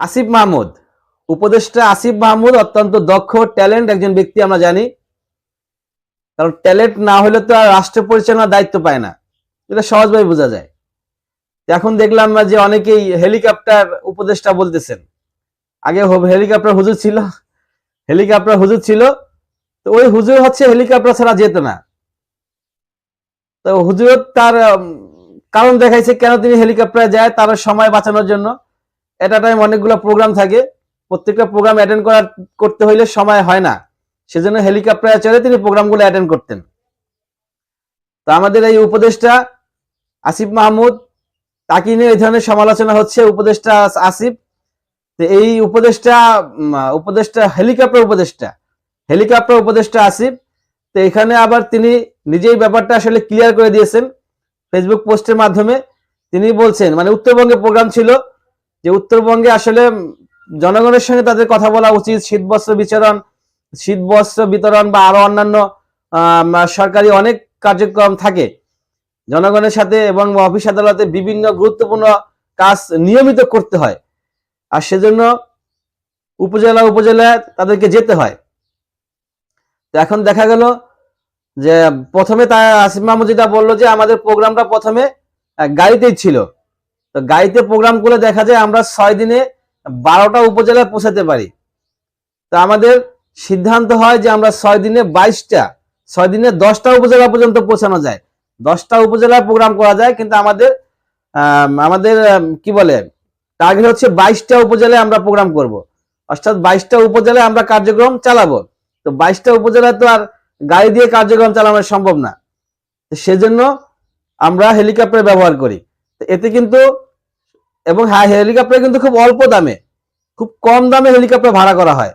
আসিফ মাহমুদ। উপদেষ্টা আসিফ মাহমুদ অত্যন্ত দক্ষ, ট্যালেন্ট একজন ব্যক্তি আমরা জানি। কারণ ট্যালেন্ট না হলে তো আর রাষ্ট্র পরিচালনার দায়িত্ব পায় না। এটা সহজভাবে বোঝা যায়। এখন দেখলাম না যে অনেকেই হেলিকপ্টার উপদেষ্টা বলতেছেন। আগে হেলিকপ্টার হুজুর ছিল, হেলিকপ্টার হুজুর ছিল। তো ওই হুজুর হচ্ছে হেলিকপ্টার ছাড়া যেত না। তো হুজুর তার কারণ দেখাইছে কেন তিনি হেলিকপ্টারে যায়, তার সময় বাঁচানোর জন্য। এটা টাইম অনেকগুলো প্রোগ্রাম থাকে। প্রত্যেকটা প্রোগ্রাম অ্যাটেন্ড করার, করতে হইলে সময় হয় না। সেজন্য হেলিকপ্টারে চড়ে তিনি প্রোগ্রামগুলো অ্যাটেন্ড করতেন। তো আমাদের এই উপদেষ্টা আসিফ মাহমুদ, তাকে নিয়ে এই ধরনের সমালোচনা হচ্ছে উপদেষ্টা আসিফ। এই উপদেষ্টা উপদেষ্টা হেলিকপ্টার উপদেষ্টা হেলিকপ্টার উপদেষ্টা আসিফ। তো এখানে আবার তিনি নিজেই ব্যাপারটা আসলে ক্লিয়ার করে দিয়েছেন। ফেসবুক পোস্টের মাধ্যমে তিনি বলছেন মানে উত্তরবঙ্গে প্রোগ্রাম ছিল যে উত্তরবঙ্গে আসলে জনগণের সঙ্গে তাদের কথা বলা উচিত শীত বস্ত্র বিতরণ শীত বস্ত্র বিতরণ বা আরও অন্যান্য সরকারি অনেক কার্যক্রম থাকে। জনগণের সাথে এবং অফিস আদালতে বিভিন্ন গুরুত্বপূর্ণ কাজ নিয়মিত করতে হয়। আর সেজন্য উপজেলা উপজেলা তাদেরকে যেতে হয়। তো এখন দেখা গেল যে প্রথমে তা আসিফ মাহমুদ যেটা বলল যে আমাদের প্রোগ্রামটা প্রথমে গাড়িতেই ছিল। তো গাড়িতে প্রোগ্রাম করে দেখা যায় আমরা ছয় দিনে বারোটা উপজেলায় পৌঁছাতে পারি। তো আমাদের সিদ্ধান্ত হয় যে আমরা ছয় দিনে বাইশটা ছয় দিনে দশটা উপজেলা পর্যন্ত পৌঁছানো যায়। দশটা উপজেলায় প্রোগ্রাম করা যায় কিন্তু আমাদের আমাদের আম, কি বলে টার্গেট হচ্ছে বাইশটা উপজেলায় আমরা প্রোগ্রাম করব। অর্থাৎ বাইশটা উপজেলায় আমরা কার্যক্রম চালাবো। তো বাইশটা উপজেলায় তো আর গাড়ি দিয়ে কার্যক্রম চালানো সম্ভব না। সেজন্য আমরা হেলিকপ্টার ব্যবহার করি। এতে কিন্তু এবং হ্যাঁ হেলিকপ্টার কিন্তু খুব অল্প দামে, খুব কম দামে হেলিকপ্টার ভাড়া করা হয়।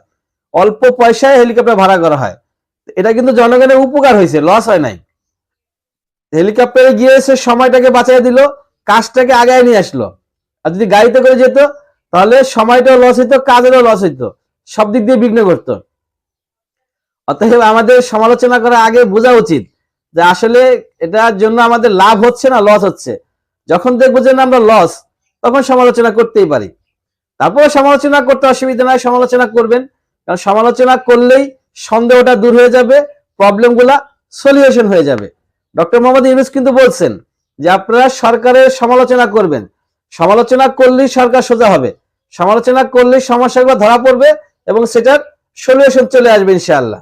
অল্প পয়সায় হেলিকপ্টার ভাড়া করা হয়। এটা কিন্তু জনগণের উপকার হয়েছে লস হয় নাই। হেলিকপ্টারে গিয়ে সে সময়টাকে বাঁচাই দিল, কাজটাকে আগায় নিয়ে আসলো। আর যদি গাড়িতে করে যেত, তাহলে সময়টাও লস হইতো, কাজেরও লস হইতো, সব দিক দিয়ে বিঘ্ন করতো অতএব আমাদের সমালোচনা করার আগে বোঝা উচিত যে আসলে এটার জন্য আমাদের লাভ হচ্ছে না লস হচ্ছে। যখন দেখব যে না, আমরা লস তখন সমালোচনা করতেই পারি। তারপরে সমালোচনা করতে অসুবিধা নাই, সমালোচনা করবেন। কারণ সমালোচনা করলেই সন্দেহটা দূর হয়ে যাবে, প্রবলেমগুলা সলিউশন হয়ে যাবে। ডক্টর মোহাম্মদ ইউনুস কিন্তু বলছেন যে আপনারা সরকারের সমালোচনা করবেন। সমালোচনা করলেই সরকার সোজা হবে। সমালোচনা করলেই সমস্যাগুলো ধরা পড়বে এবং সেটার সলিউশন চলে আসবে ইনশাআল্লাহ।